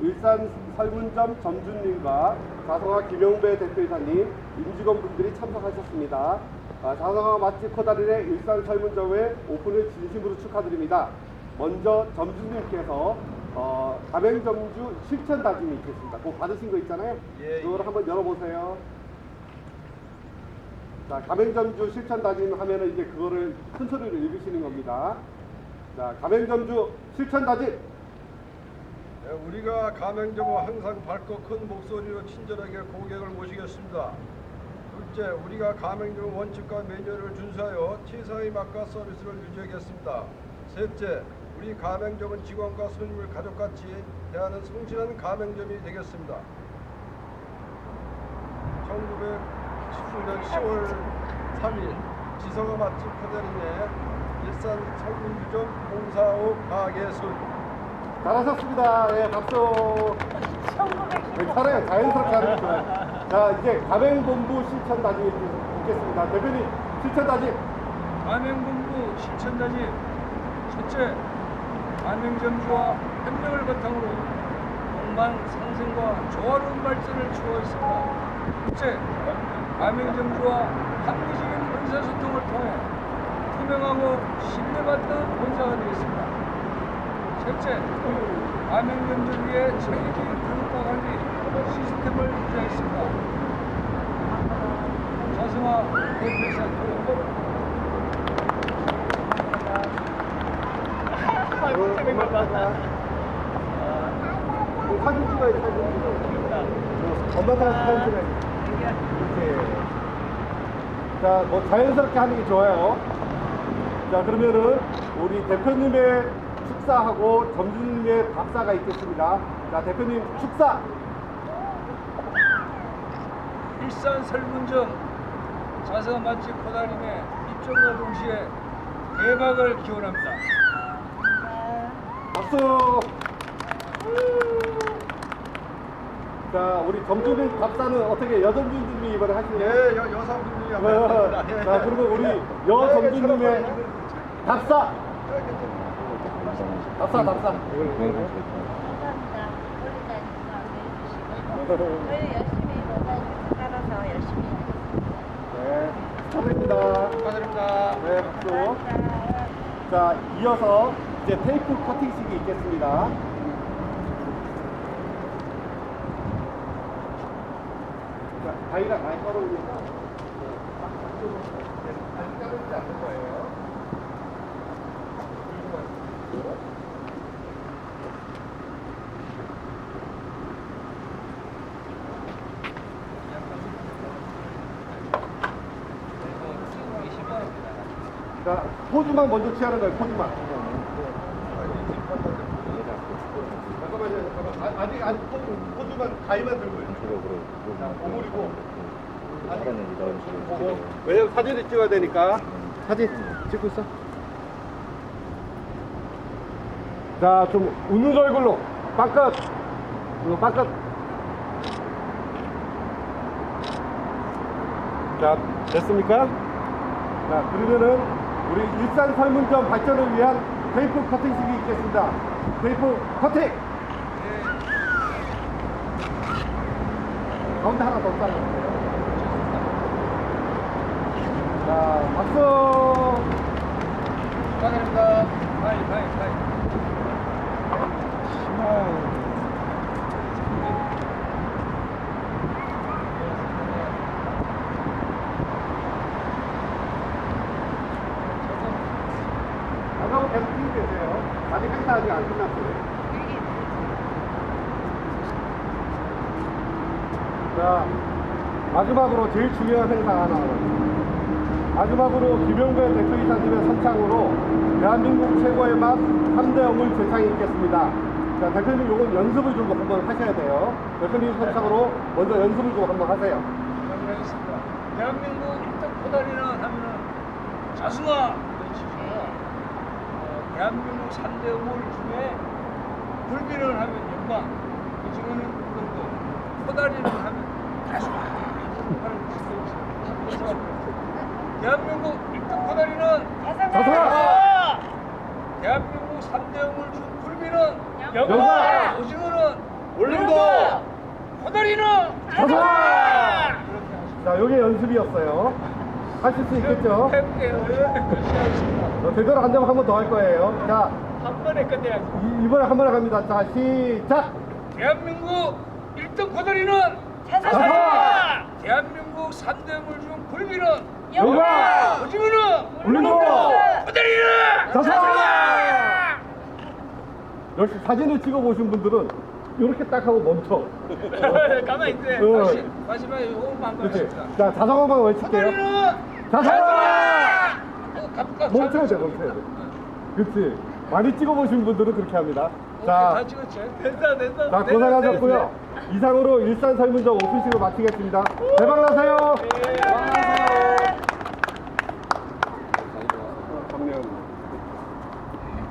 일산 설문점 점주님과 자성화 김영배 대표이사님, 임직원분들이 참석하셨습니다. 아, 자성화 맛집 코다리의 일산 설문점의 오픈을 진심으로 축하드립니다. 먼저 점주님께서 어, 가맹점주 실천 다짐이 있겠습니다. 그거 받으신 거 있잖아요. 예, 그걸 예. 한번 열어보세요. 자, 가맹점주 실천 다짐 하면은 이제 그거를 큰 소리로 읽으시는 겁니다. 자, 가맹점주 실천 다짐. 네, 우리가 가맹점은 항상 밝고 큰 목소리로 친절하게 고객을 모시겠습니다. 둘째, 우리가 가맹점 원칙과 매뉴얼을 준수하여 최상의 맛과 서비스를 유지하겠습니다. 셋째, 우리 가맹점은 직원과 손님을 가족같이 대하는 성실한 가맹점이 되겠습니다. 1919년 10월 3일 지성아 맛집 호텔인의 일산 성문유점 045 가게순 잘하셨습니다. 예, 박수. 괜찮아요. 자연스럽게 하는 게 좋아요. 자, 이제 가맹본부 실천 다짐이 있겠습니다. 대표님, 실천 다짐. 가맹본부 실천단이 첫째, 가맹점주와 협력을 바탕으로 공방 상생과 조화로운 발전을 추구하겠습니다. 둘째, 가맹점주와 합리적인 의사소통을 통해 투명하고 신뢰받는 본사가 되겠습니다. 셋째, 가맹점주의 체계적인 교육과 관리 시스템을 아이고, 고맙습니다. 어, 사진 찍어야 돼, 사진 찍어. 엄마가 사진 찍어야 돼. 자, 뭐 자연스럽게 하는 게 좋아요. 자, 그러면은 우리 대표님의 축사하고 점주님의 밥사가 있겠습니다. 자, 대표님 축사. 일산 설문점 자사 맛집 코다림의 입점과 동시에 대박을 기원합니다. 박수! 자, 우리 점주님 밥사는 어떻게 여점주님이 이번에 하시나요? 예, 여, 여성분이 어, 자, 그러면 우리 여 점주님의 답사! 답사, 답사. 감사합니다. 다니면서 안내해 주시고 저희 열심히 따라서 열심히 하겠습니다. 네, 축하드립니다. 축하드립니다. 네, 박수. 감사합니다. 자, 이어서 이제 테이프 커팅식이 있겠습니다. 자, 가위가 많이 떨어오니까 안 자르지 않을 거예요. 자, 포즈만 먼저 취하는 거예요, 포즈만. 잠깐만요, 잠깐만. 아, 아직, 아직 포즈, 포즈만, 가위만 들고 있어요. 자, 오므리고. 아직. 왜냐면 사진을 찍어야 되니까. 사진 찍고 있어. 자, 좀 웃는 얼굴로. 빵끝. 이거 빵끝. 자, 됐습니까? 자, 그러면은 우리 일산 설문점 발전을 위한 테이프 커팅식이 있겠습니다. 테이프 커팅! 가운데 하나 더 잘라주세요. 자, 박수! 축하드립니다. 파이 파이 파이. 나가고 계속 뛰고 계세요. 아직 행사 아직 안 끝났어요. 자, 마지막으로 제일 중요한 행사 하나. 마지막으로 김영배 대표이사님의 선창으로 대한민국 최고의 맛 3대 어물 대상이 있겠습니다. 자, 대표님 요건 연습을 좀 한번 하셔야 돼요. 대표님 선창으로 먼저 연습을 좀 한번 하세요. 하겠습니다. 대한민국 1등 코다리는 하면은 자수가 외치죠. 대한민국 3대 우물 중에 불비를 하면 영광, 그 오징어는 우동도, 코다리를 하면 가수 하는 지도 있어요. 대한민국 1등 코다리는 자사! 대한민국 3대 우물 중 불비는 영광, 오징어는 울릉도, 코다리는 자사! 자, 요게 연습이었어요. 하실 수 있겠죠? 해볼게요. 어, 되도록 한점한번 더 할 거예요. 자, 한 번에 끝내야지. 이, 이번에 한 번에 갑니다. 자, 시작! 대한민국 1등 코다리는 자사! 대한민국 3대 물 중 굴비는 영광! 오징어는 울릉도! 코다리는 자사! 역시 사진을 찍어 보신 분들은 이렇게 딱 하고 멈춰. 가만히 있대. 어. 다시 마지막에 호흡만 한번 그렇지. 하겠습니다. 자, 자성어만 외칠게요. 어, 갑- 갑- 멈춰야 돼, 멈춰야 돼. 그렇지. 많이 찍어 보신 분들은 그렇게 합니다. 자, 다 찍었지. 됐다 됐다. 자 고생하셨고요. 이상으로 일산 설문점 오픈식을 마치겠습니다. 대박 나세요. 네.